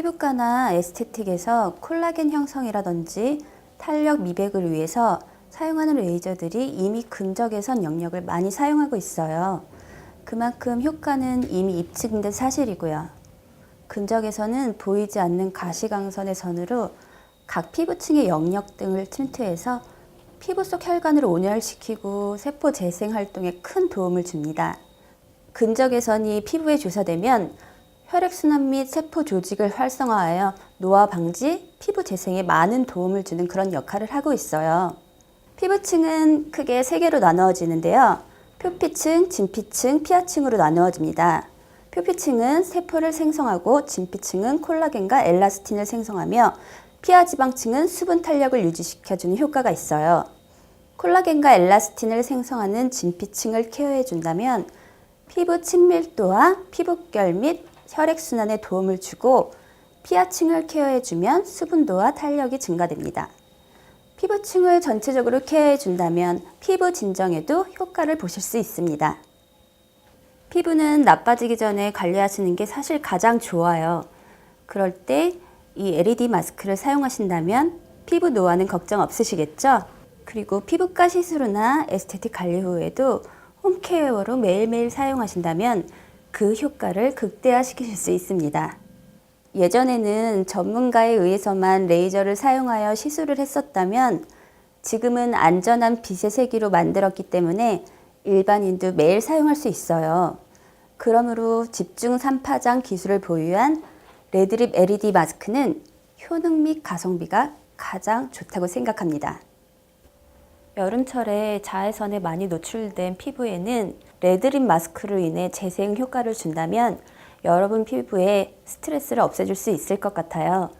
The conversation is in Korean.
피부과나 에스테틱에서 콜라겐 형성이라든지 탄력 미백을 위해서 사용하는 레이저들이 이미 근적외선 영역을 많이 사용하고 있어요. 그만큼 효과는 이미 입증된 사실이고요. 근적에서는 보이지 않는 가시광선의 선으로 각 피부층의 영역 등을 침투해서 피부 속 혈관을 온열시키고 세포 재생 활동에 큰 도움을 줍니다. 근적외선이 피부에 주사되면 혈액순환 및 세포 조직을 활성화하여 노화 방지, 피부 재생에 많은 도움을 주는 그런 역할을 하고 있어요. 피부층은 크게 세 개로 나누어지는데요. 표피층, 진피층, 피하층으로 나누어집니다. 표피층은 세포를 생성하고 진피층은 콜라겐과 엘라스틴을 생성하며 피하 지방층은 수분 탄력을 유지시켜주는 효과가 있어요. 콜라겐과 엘라스틴을 생성하는 진피층을 케어해 준다면 피부 친밀도와 피부결 및 혈액순환에 도움을 주고 피하층을 케어해 주면 수분도와 탄력이 증가됩니다. 피부층을 전체적으로 케어해 준다면 피부 진정에도 효과를 보실 수 있습니다. 피부는 나빠지기 전에 관리하시는 게 사실 가장 좋아요. 그럴 때 이 LED 마스크를 사용하신다면 피부 노화는 걱정 없으시겠죠? 그리고 피부과 시술이나 에스테틱 관리 후에도 홈케어로 매일매일 사용하신다면 그 효과를 극대화시키실 수 있습니다. 예전에는 전문가에 의해서만 레이저를 사용하여 시술을 했었다면 지금은 안전한 빛의 세기로 만들었기 때문에 일반인도 매일 사용할 수 있어요. 그러므로 집중 3파장 기술을 보유한 레드립 LED 마스크는 효능 및 가성비가 가장 좋다고 생각합니다. 여름철에 자외선에 많이 노출된 피부에는 레드립 마스크로 인해 재생 효과를 준다면 여러분 피부에 스트레스를 없애줄 수 있을 것 같아요.